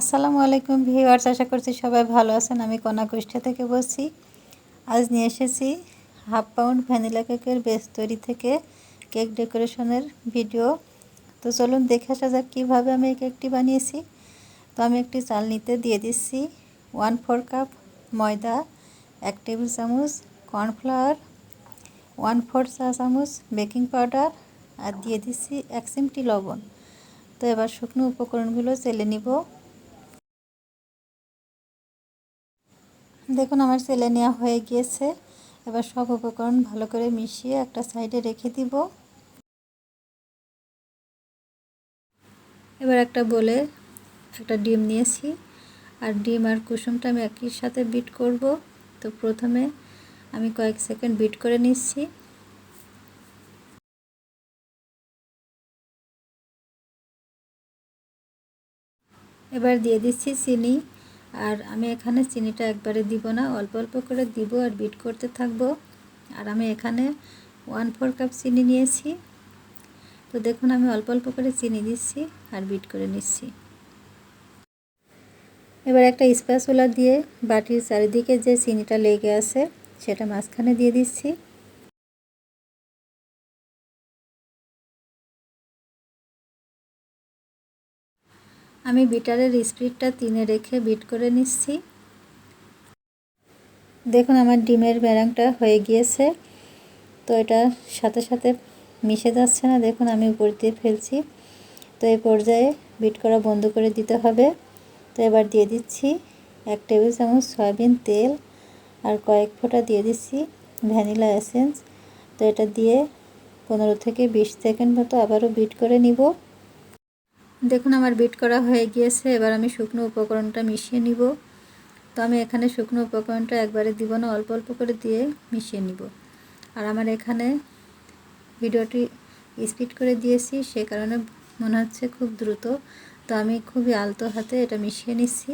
আসসালামু আলাইকুম ভিউয়ার্স, আশা করছি সবাই ভালো আছেন। আমি কনা কুষ্টা থেকে বলছি। আজ নিয়ে এসেছি হাফ পাউন্ড ভ্যানিলা কেকের বেস তৈরি থেকে কেক ডেকোরেশনের ভিডিও। তো চলুন দেখে আসা যাক কীভাবে আমি এই কেকটি বানিয়েছি। তো আমি একটি চালনিতে দিয়ে দিচ্ছি ওয়ান ফোর কাপ ময়দা, এক টেবিল চামচ কর্নফ্লাওয়ার, ওয়ান ফোর চা চামচ বেকিং পাউডার আর দিয়ে দিচ্ছি এক চিমটি লবণ। তো এবার শুকনো উপকরণগুলো চেলে নিব। দেখুন, আমার সেলে নেওয়া হয়ে গিয়েছে। এবার সব উপকরণ ভালো করে মিশিয়ে একটা সাইডে রেখে দিব। এবার একটা বলে একটা ডিম নিয়েছি। আর ডিম আর কুসুমটা আমি একই সাথে বিট করব। তো প্রথমে আমি কয়েক সেকেন্ড বিট করে নিচ্ছি। এবার দিয়ে দিচ্ছি চিনি। আর আমি এখানে চিনিটা একবারে দিব না, অল্প অল্প করে দিব আর বিট করতে থাকব। আর আমি এখানে ওয়ান ফোর কাপ চিনি নিয়েছি। তো দেখুন, আমি অল্প অল্প করে চিনি দিচ্ছি আর বিট করে নিচ্ছি। এবার একটা স্প্যাচুলা দিয়ে বাটির চারিদিকে যে চিনিটা লেগে আছে, সেটা মাঝখানে দিয়ে দিচ্ছি। আমি বিটারের স্পিডটা তিনে রেখে বিট করে নিচ্ছি। দেখুন আমার ডিমের ব্যারাংটা হয়ে গিয়েছে। তো এটা সাথে সাথে মিশে যাচ্ছে না। দেখুন আমি উপর দিয়ে ফেলছি। তো এই পর্যায়ে বিট করা বন্ধ করে দিতে হবে। তো এবার দিয়ে দিচ্ছি এক টেবিল চামচ সয়াবিন তেল আর কয়েক ফোঁটা দিয়ে দিচ্ছি ভ্যানিলা এসেন্স। তো এটা দিয়ে পনেরো থেকে বিশ সেকেন্ড মতো আবারও বিট করে নিব। দেখুন, আমার বিট করা হয়ে গিয়েছে। এবার আমি শুকনো উপকরণটা মিশিয়ে নিব। তো আমি এখানে শুকনো উপকরণটা একবারে দিব না, অল্প অল্প করে দিয়ে মিশিয়ে নিব। আর আমার এখানে ভিডিওটি স্পিড করে দিয়েছি, সে কারণে মনে হচ্ছে খুব দ্রুত। তো আমি খুবই আলতো হাতে এটা মিশিয়ে নিচ্ছি।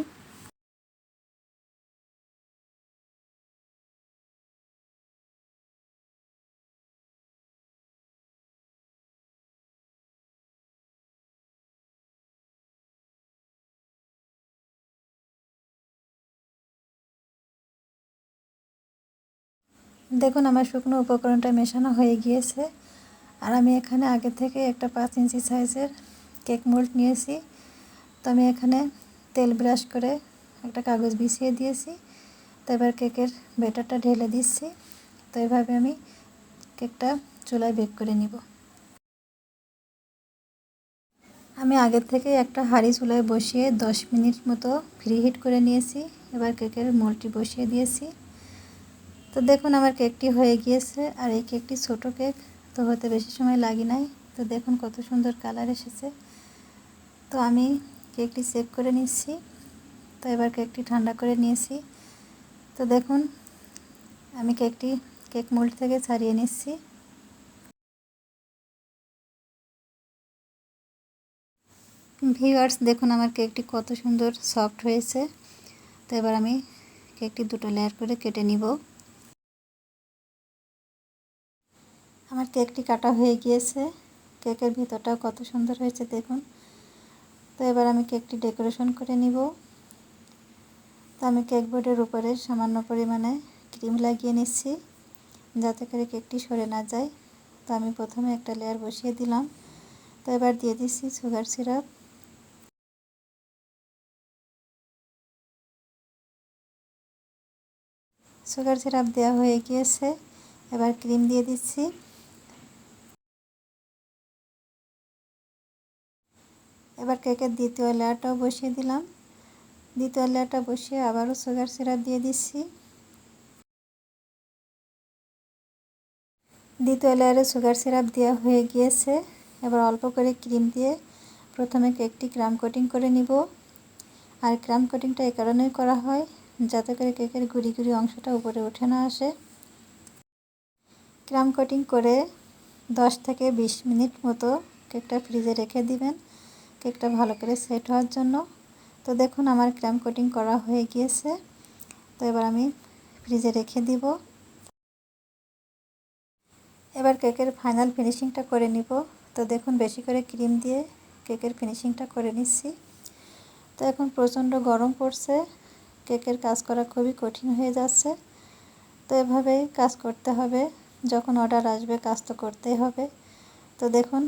দেখুন, আমার শুকনো উপকরণটা মেশানো হয়ে গিয়েছে। আর আমি এখানে আগে থেকে একটা পাঁচ ইঞ্চি সাইজের কেক মোল্ড নিয়েছি। তো আমি এখানে তেল ব্রাশ করে একটা কাগজ বিছিয়ে দিয়েছি। তো এবার কেকের ব্যাটারটা ঢেলে দিচ্ছি। তো এভাবে আমি কেকটা চুলায় বেক করে নিব। আমি আগের থেকে একটা হাঁড়ি চুলায় বসিয়ে দশ মিনিট মতো ফ্রি হিট করে নিয়েছি। এবার কেকের মোলটি বসিয়ে দিয়েছি। তো দেখুন আমার কেকটি হয়ে গিয়েছে আর এই কেকটি ছোট কেক, তো হতে বেশি সময় লাগি নাই। তো দেখুন কত সুন্দর কালার এসেছে। তো আমি কেকটি চেক করে নিচ্ছি। তো এবার কেকটি ঠান্ডা করে নিয়েছি। তো দেখুন, আমি কেকটি, কেক মোল্ড থেকে ছাড়িয়ে নিচ্ছি। ভিউয়ার্স, দেখুন আমার কেকটি কত সুন্দর সফট হয়েছে। তো এবার আমি কেকটি দুটো লেয়ার করে কেটে নিব। আমার কেকটি কাটা হয়ে গিয়েছে। কেকের ভিতরটাও কত সুন্দর হয়েছে, দেখুন। তো এবার আমি কেকটি ডেকোরেশন করে নিব। তো আমি কেক বোর্ডের উপরে সামান্য পরিমাণে ক্রিম লাগিয়ে নিচ্ছি, যাতে করে কেকটি সরে না যায়। তো আমি প্রথমে একটা লেয়ার বসিয়ে দিলাম। তো এবার দিয়ে দিচ্ছি সুগার সিরাপ। সুগার সিরাপ দেওয়া হয়ে গিয়েছে। এবার ক্রিম দিয়ে দিচ্ছি। এবার কেকের দ্বিতীয় লেয়ারটাও বসিয়ে দিলাম। দ্বিতীয় লেয়ারটা বসিয়ে আবারও সুগার সিরাপ দিয়ে দিচ্ছি। দ্বিতীয় লেয়ারে সুগার সিরাপ দেওয়া হয়ে গিয়েছে। এবার অল্প করে ক্রিম দিয়ে প্রথমে কেকটি ক্রাম কোটিং করে নিব। আর ক্রাম কোটিংটা এ কারণেই করা হয়, যাতে করে কেকের গুড়ি গুড়ি অংশটা উপরে উঠে না আসে। ক্রাম কোটিং করে 10 থেকে 20 মিনিট মতো কেকটা ফ্রিজে রেখে দিবেন। কেকটা ভালো করে সেট হওয়ার জন্য। তো দেখুন আমার ক্র্যাম কোটিং করা হয়ে গিয়েছে। তো এবার আমি ফ্রিজে রেখে দিব। এবার কেকের ফাইনাল ফিনিশিংটা করে নিব। তো দেখুন বেশি করে ক্রিম দিয়ে কেকের ফিনিশিংটা করে নিচ্ছি। তো এখন প্রচণ্ড গরম পড়ছে। কেকের কাজ করা খুবই কঠিন হয়ে যাচ্ছে। তো এভাবেই কাজ করতে হবে। যখন অর্ডার আসবে, কাজ তো করতেই হবে। তো দেখুন,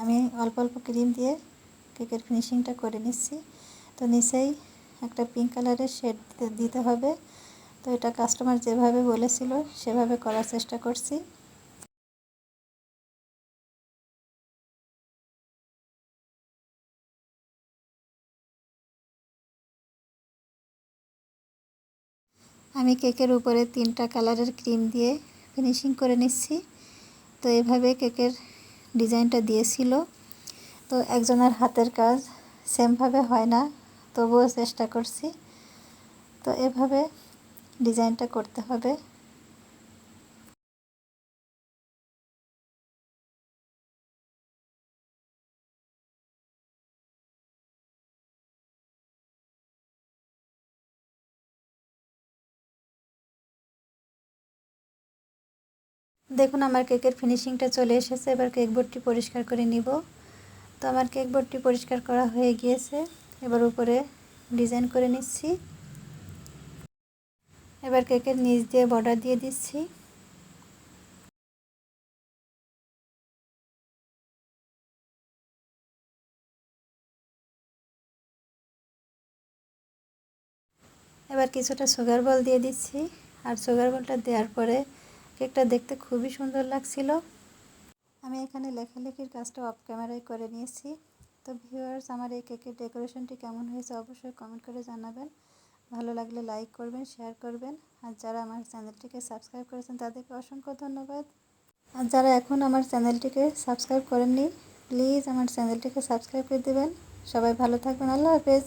আমি অল্প অল্প ক্রিম দিয়ে কেকের ফিনিশিংটা করে নিচ্ছি। তো নিচেই একটা পিঙ্ক কালারের শেড দিতে হবে। তো এটা কাস্টমার যেভাবে বলেছিল, সেভাবে করার চেষ্টা করছি। আমি কেকের উপরে তিনটা কালারের ক্রিম দিয়ে ফিনিশিং করে নিচ্ছি। তো এভাবে কেকের ডিজাইনটা দিয়েছিল। তো একজনের হাতের কাজ সেমভাবে হয় না, তবুও চেষ্টা করছি। তো এভাবে ডিজাইনটা করতে হবে। দেখুন, আমার কেকের ফিনিশিংটা চলে এসেছে। এবার কেক বোর্ডটি পরিষ্কার করে নিব। তো আমার কেক বোর্ডটি পরিষ্কার করা হয়ে গিয়েছে। এবার উপরে ডিজাইন করে নিচ্ছি। এবার কেকের নিচ দিয়ে বর্ডার দিয়ে দিচ্ছি। এবার কিছুটা সুগার বল দিয়ে দিচ্ছি। আর সুগার বলটা দেওয়ার পরে কেকটা দেখতে খুবই সুন্দর লাগছিল। আমি এখানে লেখালেখির কাজটা অফ ক্যামেরায় করে নিয়েছি। তো ভিউয়ার্স আমার এই কেকের ডেকোরেশনটি কেমন হয়েছে অবশ্যই কমেন্ট করে জানাবেন। ভালো লাগলে লাইক করবেন শেয়ার করবেন। আর যারা আমার চ্যানেলটিকে সাবস্ক্রাইব করেছেন, তাদেরকে অসংখ্য ধন্যবাদ। আর যারা এখন আমার চ্যানেলটিকে সাবস্ক্রাইব করেননি প্লিজ আমার চ্যানেলটিকে সাবস্ক্রাইব করে দেবেন। সবাই ভালো থাকবেন। আল্লাহ হাফেজ।